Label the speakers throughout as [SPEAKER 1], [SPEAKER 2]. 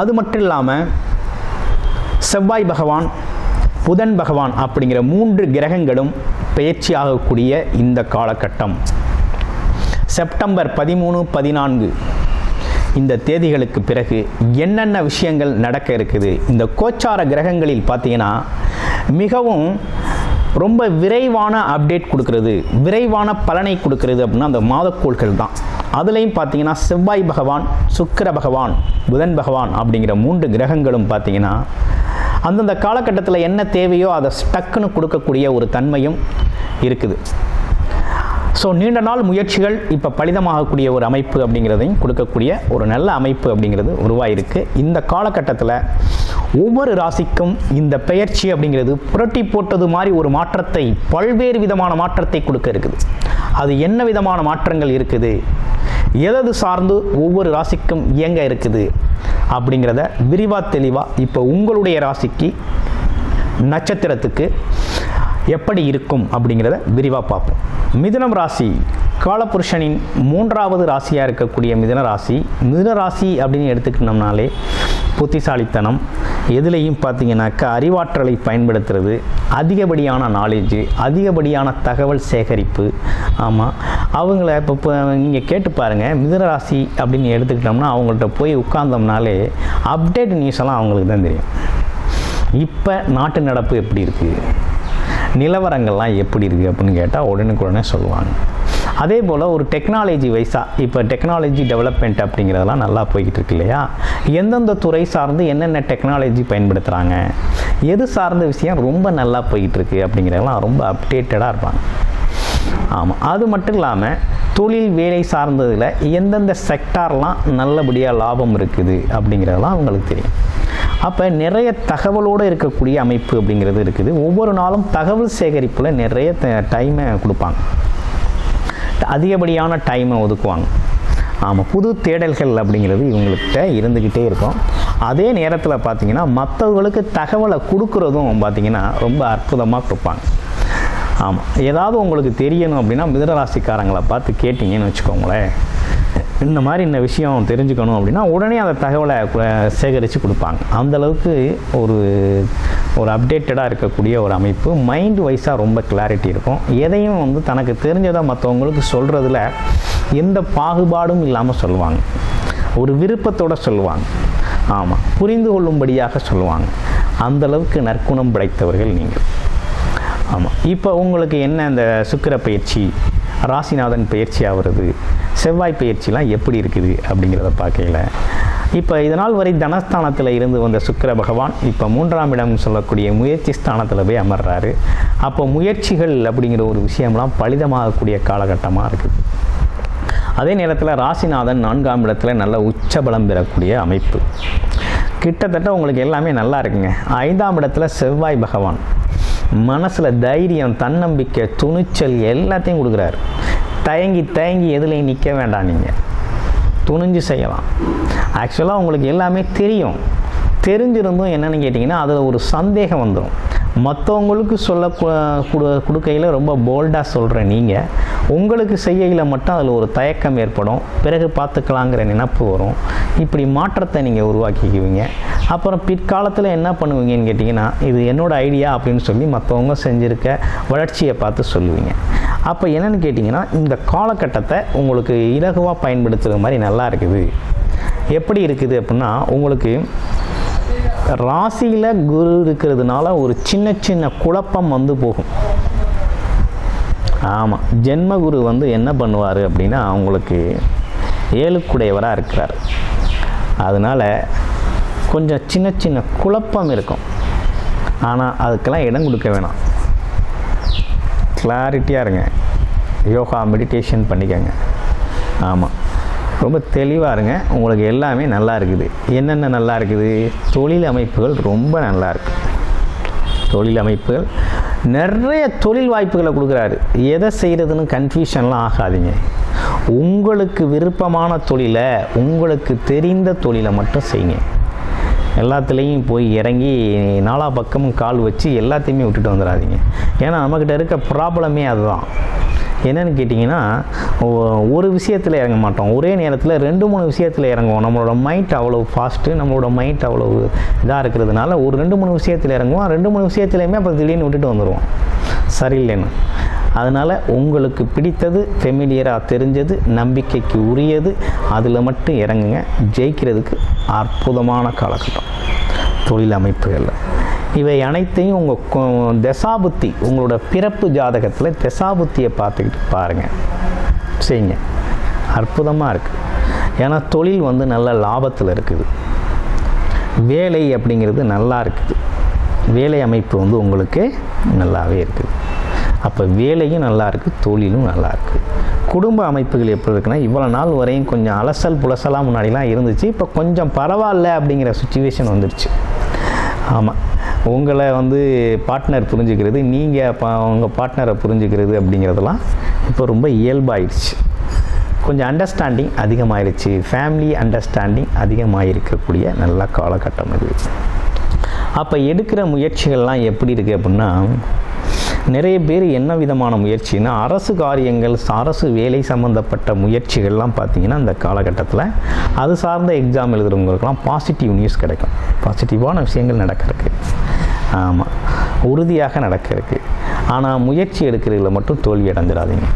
[SPEAKER 1] அது மட்டும் இல்லாமல் செவ்வாய் பகவான் புதன் பகவான் அப்படிங்கிற மூன்று கிரகங்களும் பெயர்ச்சியாகக்கூடிய இந்த காலகட்டம். செப்டம்பர் பதிமூணு பதினான்கு இந்த தேதிகளுக்கு பிறகு என்னென்ன விஷயங்கள் நடக்க இருக்குது? இந்த கோச்சார கிரகங்களில் பார்த்தீங்கன்னா மிகவும் ரொம்ப விரைவான அப்டேட் கொடுக்கறது. விரைவான பலனை கொடுக்கறது அப்படின்னா அந்த மாதக்கோள்கள் தான். அதுலேயும் பார்த்தீங்கன்னா செவ்வாய் பகவான் சுக்கிர பகவான் புதன் பகவான் அப்படிங்கிற மூன்று கிரகங்களும் பார்த்தீங்கன்னா அந்தந்த காலகட்டத்தில் என்ன தேவையோ அதை ஸ்டக்குன்னு கொடுக்கக்கூடிய ஒரு தன்மையும் இருக்குது. ஸோ நீண்ட நாள் முயற்சிகள் இப்போ பலிதமாகக்கூடிய ஒரு அமைப்பு அப்படிங்கிறதையும் கொடுக்கக்கூடிய ஒரு நல்ல அமைப்பு அப்படிங்கிறது உருவாயிருக்கு. இந்த காலகட்டத்தில் ஒவ்வொரு ராசிக்கும் இந்த பெயர்ச்சி அப்படிங்கிறது புரட்டி போட்டது மாதிரி ஒரு மாற்றத்தை பல்வேறு விதமான மாற்றத்தை கொடுக்க இருக்குது. அது என்ன விதமான மாற்றங்கள் இருக்குது? எதது சார்ந்து ஒவ்வொரு ராசிக்கும் இயங்க இருக்குது? அப்படிங்கிறத விரிவாக தெளிவாக இப்போ உங்களுடைய ராசிக்கு நட்சத்திரத்துக்கு எப்படி இருக்கும் அப்படிங்கிறத விரிவாக பார்ப்போம். மிதுனம் ராசி காலபுருஷனின் மூன்றாவது ராசியாக இருக்கக்கூடிய மிதுன ராசி மிதுன ராசி அப்படின்னு எடுத்துக்கிட்டோம்னாலே புத்திசாலித்தனம் எதுலேயும் பார்த்தீங்கன்னாக்கா அறிவாற்றலை பயன்படுத்துறது அதிகப்படியான நாலேஜு அதிகப்படியான தகவல் சேகரிப்பு ஆமாம் அவங்கள இப்போ இப்போ நீங்கள் கேட்டு பாருங்கள் மிதுன ராசி அப்படின்னு எடுத்துக்கிட்டோம்னா அவங்கள்ட்ட போய் உட்கார்ந்தோம்னாலே அப்டேட் நியூஸ் எல்லாம் அவங்களுக்கு தான் தெரியும். இப்போ நாட்டு நடப்பு எப்படி இருக்குது நிலவரங்கள்லாம் எப்படி இருக்குது அப்படின்னு கேட்டால் உடனுக்குடனே சொல்லுவாங்க. அதே போல் ஒரு டெக்னாலஜி வைஸாக இப்போ டெக்னாலஜி டெவலப்மெண்ட் அப்படிங்கிறதெல்லாம் நல்லா போய்கிட்டு இருக்கு இல்லையா? எந்தெந்த துறை சார்ந்து என்னென்ன டெக்னாலஜி பயன்படுத்துகிறாங்க எது சார்ந்த விஷயம் ரொம்ப நல்லா போய்கிட்டுருக்கு அப்படிங்கிறதெல்லாம் ரொம்ப அப்டேட்டடாக இருப்பாங்க. ஆமாம் அது மட்டும் இல்லாமல் தொழில் வேலை சார்ந்ததில் எந்தெந்த செக்டார்லாம் நல்லபடியாக லாபம் இருக்குது அப்படிங்கிறதெல்லாம் அவங்களுக்கு தெரியும். அப்போ நிறைய தகவலோடு இருக்கக்கூடிய அமைப்பு அப்படிங்கிறது இருக்குது. ஒவ்வொரு நாளும் தகவல் சேகரிப்பில் நிறைய டைமை கொடுப்பாங்க. அதிகப்படியான டைமை ஒதுக்குவாங்க. ஆமாம் புது தேடல்கள் அப்படிங்கிறது இவங்கள்கிட்ட இருந்துக்கிட்டே இருக்கும். அதே நேரத்தில் பார்த்தீங்கன்னா மற்றவர்களுக்கு தகவலை கொடுக்குறதும் பார்த்தீங்கன்னா ரொம்ப அற்புதமாக கொடுப்பாங்க. ஆமாம் ஏதாவது உங்களுக்கு தெரியணும் அப்படின்னா மிதனராசிக்காரங்களை பார்த்து கேட்டிங்கன்னு வச்சுக்கோங்களேன். இந்த மாதிரி இந்த விஷயம் தெரிஞ்சுக்கணும் அப்படின்னா உடனே அந்த தகவலை சேகரித்து கொடுப்பாங்க. அந்தளவுக்கு ஒரு ஒரு அப்டேட்டடாக இருக்கக்கூடிய ஒரு அமைப்பு. மைண்ட் வைஸாக ரொம்ப கிளாரிட்டி இருக்கும். எதையும் வந்து தனக்கு தெரிஞ்சதை மற்றவங்களுக்கு சொல்கிறதுல எந்த பாகுபாடும் இல்லாமல் சொல்லுவாங்க. ஒரு விருப்பத்தோடு சொல்லுவாங்க. ஆமாம் புரிந்து கொள்ளும்படியாக சொல்லுவாங்க. அந்தளவுக்கு நற்குணம் படைத்தவர்கள் நீங்கள். ஆமாம் இப்போ உங்களுக்கு என்ன இந்த சுக்கிர பயிற்சி ராசிநாதன் பயிற்சி ஆகிறது? செவ்வாய் பயிற்சிலாம் எப்படி இருக்குது அப்படிங்கிறத பார்க்கல. இப்போ இதனால் வரை தனஸ்தானத்தில் இருந்து வந்த சுக்கிர பகவான் இப்போ மூன்றாம் இடம் சொல்லக்கூடிய முயற்சி ஸ்தானத்தில் போய் அமர்றாரு. அப்போ முயற்சிகள் அப்படிங்கிற ஒரு விஷயம்லாம் பலிதமாகக்கூடிய காலகட்டமாக இருக்குது அதே நேரத்தில் ராசிநாதன் நான்காம் இடத்துல நல்ல உச்சபலம் பெறக்கூடிய அமைப்பு. கிட்டத்தட்ட உங்களுக்கு எல்லாமே நல்லா இருக்குங்க. ஐந்தாம் இடத்துல செவ்வாய் பகவான். மனசில் தைரியம் தன்னம்பிக்கை துணிச்சல் எல்லாத்தையும் கொடுக்குறாரு. தயங்கி தயங்கி எதுலேயும் நிற்க வேண்டாம் நீங்கள் துணிஞ்சு செய்யலாம். ஆக்சுவலாக உங்களுக்கு எல்லாமே தெரியும். தெரிஞ்சிருந்தும் என்னென்னு கேட்டிங்கன்னா அதில் ஒரு சந்தேகம் வந்துடும் மற்றவங்களுக்கு சொல்ல கொடுக்கையில் ரொம்ப போல்டாக சொல்கிற நீங்கள் உங்களுக்கு செய்யையில் மட்டும் அதில் ஒரு தயக்கம் ஏற்படும். பிறகு பார்த்துக்கலாங்கிற நினப்பு வரும். இப்படி மாற்றத்தை நீங்கள் உருவாக்கிக்குவீங்க. அப்புறம் பிற்காலத்தில் என்ன பண்ணுவீங்கன்னு கேட்டிங்கன்னா இது என்னோடய ஐடியா அப்படின்னு சொல்லி மற்றவங்க செஞ்சுருக்க வளர்ச்சியை பார்த்து சொல்லுவீங்க. அப்போ என்னென்னு கேட்டிங்கன்னா இந்த காலகட்டத்தை உங்களுக்கு இலகுவாக பயன்படுத்துகிற மாதிரி நல்லா இருக்குது. எப்படி இருக்குது அப்படின்னா உங்களுக்கு ராசியில் குரு இருக்கிறதுனால ஒரு சின்ன சின்ன குழப்பம் வந்து போகும். ஆமாம் ஜென்மகுரு வந்து என்ன பண்ணுவார் அப்படின்னா அவங்களுக்கு ஏழுக்குடையவராக இருக்கிறார். அதனால் கொஞ்சம் சின்ன சின்ன குழப்பம் இருக்கும். ஆனால் அதுக்கெல்லாம் இடம் கொடுக்க வேணாம். கிளாரிட்டியாக இருங்க. யோகா மெடிடேஷன் பண்ணிக்கோங்க. ஆமாம் ரொம்ப தெளிவாக இருங்க. உங்களுக்கு எல்லாமே நல்லா இருக்குது. என்னென்ன நல்லா இருக்குது? தொழில் அமைப்புகள் ரொம்ப நல்லா இருக்குது தொழில் அமைப்புகள். நிறைய தொழில் வாய்ப்புகளை கொடுக்குறாரு. எதை செய்கிறதுன்னு கன்ஃபியூஷன்லாம் ஆகாதீங்க. உங்களுக்கு விருப்பமான தொழிலை உங்களுக்கு தெரிந்த தொழிலை மட்டும் செய்யுங்க. எல்லாத்துலேயும் போய் இறங்கி நாலா பக்கமும் கால் வச்சு எல்லாத்தையுமே விட்டுட்டு வந்துடாதீங்க ஏன்னா நம்மக்கிட்ட இருக்க ப்ராப்ளமே அதுதான். என்னென்னு கேட்டிங்கன்னா ஒரு விஷயத்தில் இறங்க மாட்டோம். ஒரே நேரத்தில் ரெண்டு மூணு விஷயத்தில் இறங்குவோம். நம்மளோட மைண்ட் அவ்வளோ ஃபாஸ்ட்டு நம்மளோட மைண்ட் அவ்வளோ இதாக இருக்கிறதுனால ஒரு ரெண்டு மூணு விஷயத்தில் இறங்குவோம். ரெண்டு மூணு விஷயத்துலையுமே அப்புறம் திடீர்னு விட்டுட்டு வந்துடுவோம் சரியில்லைன்னு. அதனால் உங்களுக்கு பிடித்தது ஃபெமிலியராக தெரிஞ்சது நம்பிக்கைக்கு உரியது அதில் மட்டும் இறங்குங்க. ஜெயிக்கிறதுக்கு அற்புதமான காலகட்டம். தொழில் அமைப்புகளில். இவை அனைத்தையும் உங்கள் தசாபுத்தி உங்களோட பிறப்பு ஜாதகத்தில் தசாபுத்தியை பார்த்துக்கிட்டு பாருங்கள் செய்யுங்க. அற்புதமாக இருக்குது ஏன்னா தொழில் வந்து நல்ல லாபத்தில் இருக்குது. வேலை அப்படிங்கிறது நல்லா இருக்குது. வேலை அமைப்பு வந்து உங்களுக்கு நல்லாவே இருக்குது. அப்போ வேலையும் நல்லாயிருக்கு தொழிலும் நல்லாயிருக்கு குடும்ப அமைப்புகள் எப்படி இருக்குன்னா இவ்வளோ நாள் வரையும் கொஞ்சம் அலசல் புலசலாக முன்னாடிலாம் இருந்துச்சு. இப்போ கொஞ்சம் பரவாயில்ல அப்படிங்கிற சுச்சுவேஷன் வந்துடுச்சு ஆமாம் உங்களை வந்து பார்ட்னர் புரிஞ்சுக்கிறது நீங்கள் பா உங்கள் பார்ட்னரை புரிஞ்சுக்கிறது அப்படிங்கிறதெல்லாம் இப்போ ரொம்ப இயல்பாயிடுச்சு. கொஞ்சம் அண்டர்ஸ்டாண்டிங் அதிகமாயிருச்சு. ஃபேமிலி அண்டர்ஸ்டாண்டிங் அதிகமாக இருக்கக்கூடிய நல்ல காலகட்டம் இது. அப்போ எடுக்கிற முயற்சிகள்லாம் எப்படி இருக்குது அப்படின்னா நிறைய பேர் என்ன விதமான முயற்சின்னா அரசு காரியங்கள் அரசு வேலை சம்மந்தப்பட்ட முயற்சிகள்லாம் பார்த்தீங்கன்னா இந்த காலகட்டத்தில் அது சார்ந்த எக்ஸாம் எழுதுறவங்களுக்குலாம் பாசிட்டிவ் நியூஸ் கிடைக்கும். பாசிட்டிவான விஷயங்கள் நடக்கிறதுக்கு. ஆமாம் உறுதியாக நடக்கிறதுக்கு. ஆனால் முயற்சி எடுக்கிறதுல மட்டும் தோல்வி அடைஞ்சிடாதீங்க.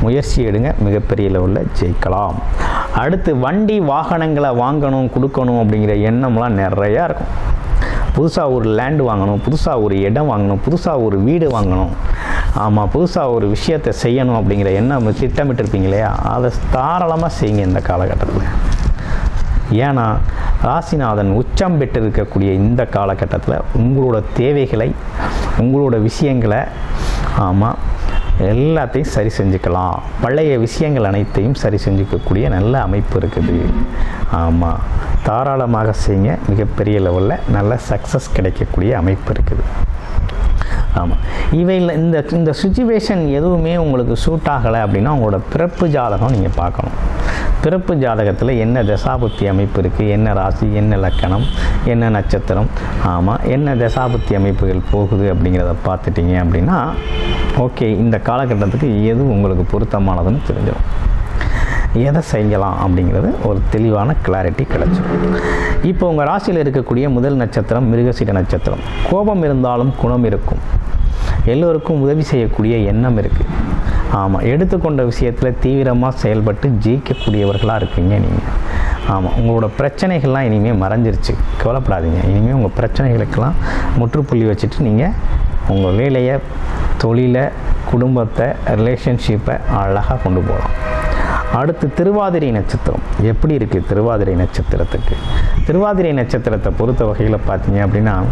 [SPEAKER 1] முயற்சி எடுங்க. மிகப்பெரிய லெவலில் ஜெயிக்கலாம். அடுத்து வண்டி வாகனங்களை வாங்கணும் கொடுக்கணும் அப்படிங்கிற எண்ணம்லாம் நிறையா இருக்கும். புதுசாக ஒரு லேண்டு வாங்கணும் புதுசாக ஒரு இடம் வாங்கணும் புதுசாக ஒரு வீடு வாங்கணும். ஆமாம் புதுசாக ஒரு விஷயத்தை செய்யணும் அப்படிங்கிற எண்ணம் திட்டமிட்டிருப்பீங்க இல்லையா? அதை தாராளமாக செய்யுங்க இந்த காலகட்டத்தில். ஏன்னா ராசிநாதன் உச்சம் பெற்றிருக்கக்கூடிய இந்த காலகட்டத்தில் உங்களோட தேவைகளை உங்களோட விஷயங்களை ஆமாம் எல்லாத்தையும் சரி செஞ்சுக்கலாம். பழைய விஷயங்கள் அனைத்தையும் சரி செஞ்சுக்கக்கூடிய நல்ல அமைப்பு இருக்குது. ஆமாம் தாராளமாக செய்யுங்க. மிகப்பெரிய லெவலில் நல்ல சக்ஸஸ் கிடைக்கக்கூடிய அமைப்பு இருக்குது. ஆமாம் இவையில் இந்த இந்த சுச்சுவேஷன் எதுவுமே உங்களுக்கு சூட் ஆகலை அப்படின்னா உங்களோட பிறப்பு ஜாதகம் நீங்கள் பார்க்கணும். பிறப்பு ஜாதகத்தில் என்ன தசாபுத்தி அமைப்பு இருக்குது என்ன ராசி? என்ன லக்கணம்? என்ன நட்சத்திரம்? ஆமாம் என்ன தசாபுத்தி அமைப்புகள் போகுது அப்படிங்கிறத பார்த்துட்டீங்க அப்படின்னா ஓகே இந்த காலகட்டத்துக்கு எது உங்களுக்கு பொருத்தமானதுன்னு தெரிஞ்சிடும். எதை செய்யலாம் அப்படிங்கிறது ஒரு தெளிவான கிளாரிட்டி கிடச்சிடும். இப்போ உங்கள் ராசியில் இருக்கக்கூடிய முதல் நட்சத்திரம் மிருகசீட நட்சத்திரம். கோபம் இருந்தாலும் குணம் இருக்கும். எல்லோருக்கும் உதவி செய்யக்கூடிய எண்ணம் இருக்குது ஆமாம் எடுத்துக்கொண்ட விஷயத்தில் தீவிரமாக செயல்பட்டு ஜெயிக்கக்கூடியவர்களாக இருக்கீங்க நீங்கள் ஆமாம் உங்களோட பிரச்சனைகள்லாம் இனிமேல் மறைஞ்சிருச்சு. கவலைப்படாதீங்க. இனிமேல் உங்கள் பிரச்சனைகளுக்கெல்லாம் முற்றுப்புள்ளி வச்சுட்டு நீங்கள் உங்கள் வேலையை தொழிலை குடும்பத்தை ரிலேஷன்ஷிப்பை அழகாக கொண்டு போகலாம். அடுத்து திருவாதிரை நட்சத்திரம். எப்படி இருக்குது திருவாதிரை நட்சத்திரத்துக்கு? திருவாதிரை நட்சத்திரத்தை பொறுத்த வகையில் பார்த்தீங்க அப்படின்னா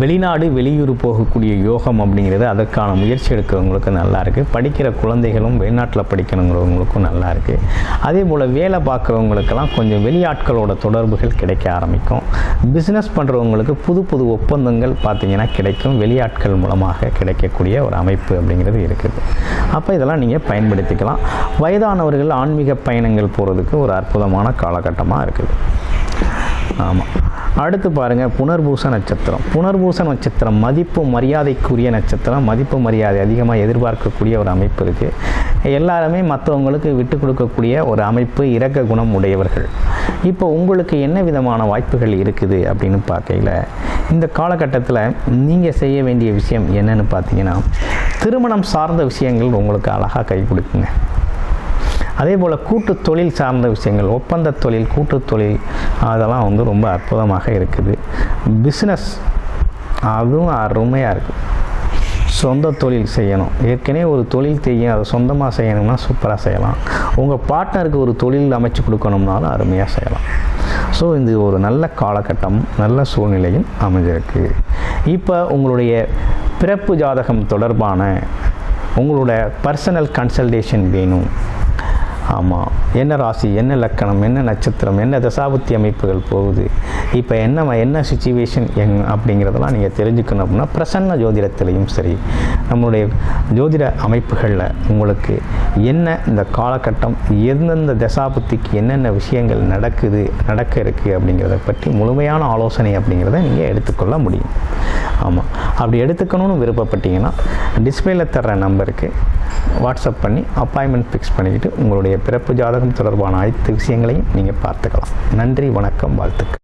[SPEAKER 1] வெளிநாடு வெளியூர் போகக்கூடிய யோகம் அப்படிங்கிறது அதற்கான முயற்சி எடுக்கிறவங்களுக்கு நல்லா இருக்குது படிக்கிற குழந்தைகளும் வெளிநாட்டில் படிக்கணுங்கிறவங்களுக்கும் நல்லா இருக்குது அதே போல் வேலை பார்க்குறவங்களுக்கெல்லாம் கொஞ்சம் வெளியாட்களோட தொடர்புகள் கிடைக்க ஆரம்பிக்கும். பிஸ்னஸ் பண்ணுறவங்களுக்கு புது புது ஒப்பந்தங்கள் பார்த்திங்கன்னா கிடைக்கும். வெளியாட்கள் மூலமாக கிடைக்கக்கூடிய ஒரு அமைப்பு அப்படிங்கிறது இருக்குது. அப்போ இதெல்லாம் நீங்கள் பயன்படுத்திக்கலாம். வயதானவர்கள் ஆன்மீக பயணங்கள் போகிறதுக்கு ஒரு அற்புதமான காலகட்டமாக இருக்குது. ஆமாம் அடுத்து பாருங்கள் புனர்பூச நட்சத்திரம். புனர்பூச நட்சத்திரம் மதிப்பு மரியாதைக்குரிய நட்சத்திரம். மதிப்பு மரியாதை அதிகமாக எதிர்பார்க்கக்கூடிய ஒரு அமைப்பு இருக்குது எல்லாருமே மற்றவங்களுக்கு விட்டு கொடுக்கக்கூடிய ஒரு அமைப்பு இரக்க குணம் உடையவர்கள். இப்போ உங்களுக்கு என்ன விதமான வாய்ப்புகள் இருக்குது அப்படின்னு பார்க்கையில் இந்த காலகட்டத்தில் நீங்கள் செய்ய வேண்டிய விஷயம் என்னன்னு பார்த்தீங்கன்னா திருமணம் சார்ந்த விஷயங்கள் உங்களுக்கு அழகாக கை கொடுக்குங்க. அதே போல் கூட்டு தொழில் சார்ந்த விஷயங்கள் ஒப்பந்த தொழில் கூட்டு தொழில் அதெல்லாம் வந்து ரொம்ப அற்புதமாக இருக்குது. பிஸ்னஸ் அதுவும் அருமையாக இருக்குது சொந்த தொழில் செய்யணும். ஏற்கனவே ஒரு தொழில் செய்யும் அதை சொந்தமாக செய்யணும்னா சூப்பராக செய்யலாம். உங்கள் பார்ட்னருக்கு ஒரு தொழில் அமைச்சு கொடுக்கணும்னாலும் அருமையாக செய்யலாம். ஸோ இது ஒரு நல்ல காலகட்டம் நல்ல சூழ்நிலையும் அமைஞ்சிருக்கு. இப்போ உங்களுடைய பிறப்பு ஜாதகம் தொடர்பான உங்களோட பர்சனல் கன்சல்டேஷன் வேணும். ஆமாம் என்ன ராசி என்ன லக்கணம் என்ன நட்சத்திரம் என்ன தசாபுத்தி அமைப்புகள் போகுது? இப்போ என்ன என்ன சுச்சுவேஷன் எங் அப்படிங்கிறதெல்லாம் நீங்கள் தெரிஞ்சுக்கணும் அப்படின்னா பிரசன்ன ஜோதிடத்திலையும் சரி. நம்மளுடைய ஜோதிட அமைப்புகளில் உங்களுக்கு என்ன இந்த காலகட்டம் எந்தெந்த தசாபுத்திக்கு என்னென்ன விஷயங்கள் நடக்குது நடக்க இருக்குது அப்படிங்கிறத பற்றி முழுமையான ஆலோசனை அப்படிங்கிறத நீங்கள் எடுத்துக்கொள்ள முடியும். ஆமாம் அப்படி எடுத்துக்கணும்னு விருப்பப்பட்டீங்கன்னா டிஸ்பிளேல தர்ற நம்பருக்கு வாட்ஸ்அப் பண்ணி அப்பாயின்மெண்ட் ஃபிக்ஸ் பண்ணிக்கிட்டு உங்களுடைய பிறப்பு ஜாதகம் தொடர்பான அனைத்து விஷயங்களையும் நீங்கள் பார்த்துக்கலாம். நன்றி வணக்கம் வாழ்த்துக்கள்.